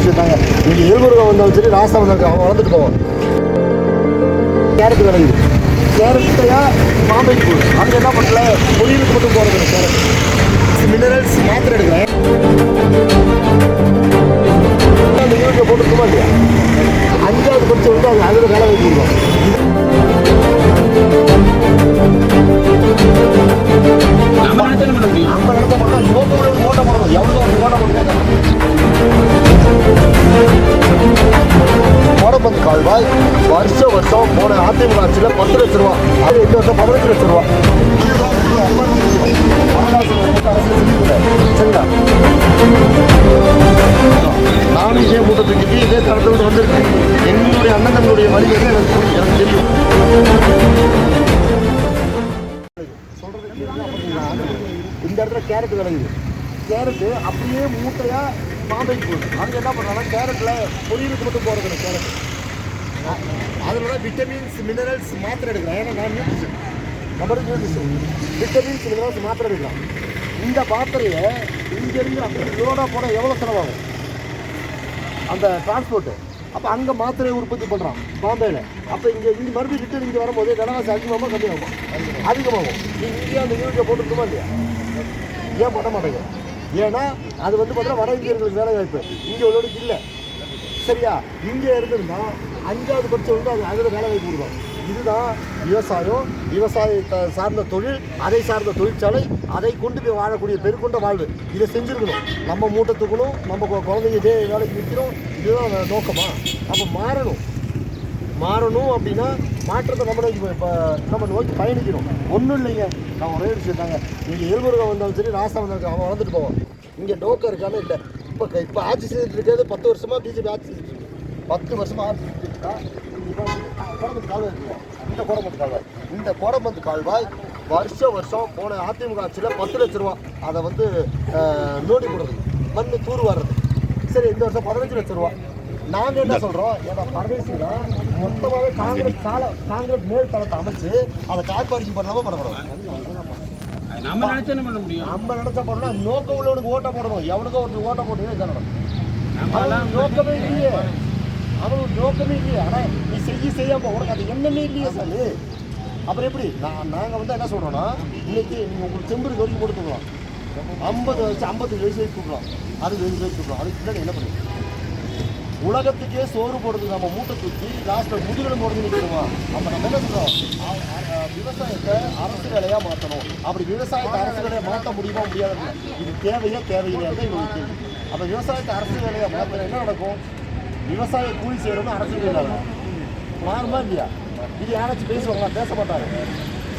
விஷயத்தாங்க நீங்கள் எலும்புருகம் வந்தாலும் சரி ராசா வந்தாலும் அவன் வளர்ந்துட்டு போவோம் கேரட் விளையுது கேரட்டையா பாம்பைக்கு போகுது. அங்கே என்ன பண்ணல? பொரியலுக்கு மட்டும் போகிறது கேரட். மினரல்ஸ் மாத்திரை எடுக்கிறேன். அதிமுக ஆட்சியில் பத்து லட்ச ரூபா அது இந்த வருஷம் பதினஞ்சு லட்ச ரூபா சரிங்களா? நானும் இதே மூட்டை தூக்கிட்டு இதே தரத்தில் வந்திருக்கேன். என்னுடைய அண்ணன் தம்பியுடைய வழி வந்து எனக்கு எனக்கு தெரியும். இந்த இடத்துல கேரட் விளையுது கேரட்டு அப்படியே மூட்டையாக பாம்பைக்கு போகுது. அங்கே என்ன பண்ணுறாங்கன்னா கேரட்டில் பொரியலுக்கு மட்டும் போகிறது கேரட் அதனால விட்டமின்ஸ் மினரல்ஸ் மாத்திரை எடுக்கிறேன். ஏன்னா நான் nutrition number nutrition vitamins minerals மாத்திரை எடுக்கலாம் இந்த மாத்திரையை இங்கேருந்து அப்படி லோடாக போனால் எவ்வளோ செலவாகும்? அந்த டிரான்ஸ்போர்ட்டு அப்போ அங்கே மாத்திரையை உற்பத்தி பண்ணுறான் பாம்பேயில் அப்போ இங்கே இங்கே மறுபடியும் ரிட்டர்ன் இங்கே வரும்போது விலைவாசி அதிகமாக கம்மியாகும். அதிகமாகும். நீங்கள் இங்கே அந்த யூனிட்டை போட்டுருக்குமா இல்லையா? ஏன் பண்ண மாட்டேங்க? ஏன்னா அது வந்து பார்த்தீங்கன்னா வட இந்தியர்களுக்கு வேலை வாய்ப்பு இங்கே உள்ளவருக்கு இல்லை. சரியா? இங்கே இருந்திருந்தால் அஞ்சாவது பட்சம் வந்து அது அதில் வேலை வாய்ப்பு கொடுக்கும். இதுதான் விவசாயம். விவசாயத்தை சார்ந்த தொழில் அதை சார்ந்த தொழிற்சாலை அதை கொண்டு போய் வாழக்கூடிய பெருக்கொண்ட வாழ்வு. இதை செஞ்சுருக்கணும். நம்ம மூட்டை தூக்கணும் நம்ம கு- குழந்தைங்க இதே வேலைக்கு நிற்கிறோம். இதுதான் நோக்கமா? அப்போ மாறணும். மாறணும் அப்படின்னா மாற்றத்தை நம்ம நோக்கி இப்போ நம்ம நோக்கி பயணிக்கணும். ஒன்றும் இல்லைங்க. நான் ஒரே விஷயம் தாங்க. இங்கே எலும்புருகம் வந்தாலும் சரி ராசா வந்தாலும் அவன் வளர்ந்துட்டு போவான். இங்கே நோக்கம் இருக்கான்னு இல்லை. இப்போ இப்போ ஆட்சி செஞ்சுட்டு இருக்கிறது பத்து வருஷமாக பிஜேபி ஆட்சி செஞ்சுட்டு பத்து வருஷமா ஆட்சி செஞ்சுட்டு இருக்கா இப்போ கோடம்பத்து கால்வாய் இருக்குல்ல இந்த கோடம்பத்து கால்வாய். இந்த கோடம்பத்து கால்வாய் வருஷம் வருஷம் போன அதிமுக ஆட்சியில் பத்து லட்ச ரூபா. அதை வந்து நோண்டி போடுறது மண் தூர் வர்றது. சரி இந்த வருஷம் பதினஞ்சு லட்ச ரூபா. நாங்க என்ன சொல்றோம்? ஏன்னா பரதேசில மொத்தமாவே காங்கிரஸ் சால காங்கிரஸ் மேல் தளத்தை அமைச்சு அதை காய்பாரிக்கு பண்ணாம பண்ணக்கூடாது நம்ம நினைச்சா பண்ண முடியும்? நம்ம நினைச்ச பண்ணா நோக்கம் உள்ளவனுக்கு ஓட்ட போடணும். எவனுக்கோ ஒருத்தர் ஓட்ட போட்டீங்கன்னா இதான் நடக்கும். நோக்கமே இல்லையே. அவனுக்கு நோக்கமே இல்லையே. ஆனால் நீ செய்ய செய்யாமல் உனக்கு அது என்னமே இல்லையே சார் அப்புறம் எப்படி? நான் நாங்கள் வந்து என்ன சொல்கிறோன்னா இன்னைக்கு நீங்கள் உங்களுக்கு செம்பருக்கு வரைக்கும் கொடுத்துக்கலாம் ஐம்பது வயசு ஐம்பத்தஞ்சு வயசு வரைக்கும் கொடுக்கலாம் அறுபது வயசு வரைக்கும் கொடுக்கலாம் அதுக்கு பின்னாடி என்ன பண்ணுங்க உலகத்துக்கே சோறு போடுறது நம்ம மூட்டை தூக்கி லாஸ்ட்டில் முதுகலை போடுறது நிற்கிறோமா அப்போ நம்ம என்ன சொல்கிறோம் விவசாயத்தை அரசு வேலையாக மாற்றணும் அப்படி விவசாயத்தை அரசு வேலையை மாற்ற முடியுமா முடியாது இது தேவையா தேவையில்லையா தான் இவங்களுக்கு அப்போ விவசாயத்தை அரசு வேலையாக மாற்றினா என்ன நடக்கும்? விவசாய கூலி செய்கிறவங்க அரசு வேலை மாறுமா இல்லையா? இது யாராச்சும் பேசுவாங்களா? பேச மாட்டாங்க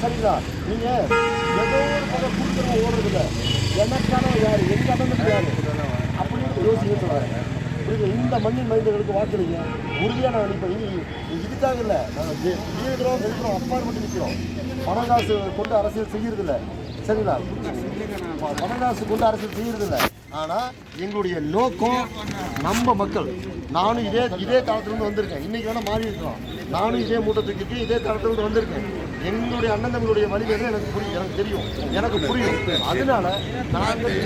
சரிங்களா? நீங்கள் ஏதோ ஒரு பக்கம் கொடுக்குறவங்க ஓடுறதில்ல எனக்கான யார்? எங்க அண்ணனுக்கு யார்? அப்படின்னு யோசிக்க சொல்கிறாங்க புரியுது? இந்த மண்ணின் மனிதர்களுக்கு வாக்குறீங்க உறுதியாக நான் நினைப்பேன். இதுக்காக இல்லை. நாங்கள் இருக்கிறோம் இருக்கிறோம் அப்பாற்பட்டு நிற்கிறோம் பணம் காசு கொண்டு அரசியல் செய்யறதில்ல. சரிங்களா? பணம் காசு கொண்டு அரசியல் செய்யறதில்ல. ஆனால் எங்களுடைய நோக்கம் நம்ம மக்கள் நானும் இதே இதே தளத்துலேருந்து வந்திருக்கேன். இன்றைக்கி வேணால் மாறி இருக்கிறோம் நானும் இதே மூட்டை தூக்கிட்டு இதே தளத்துலேருந்து வந்திருக்கேன். என்னுடைய அண்ணன் தங்களுடைய வழி எனக்கு புரியும் எனக்கு தெரியும். எனக்கு புரியும். அதனால நாங்கள்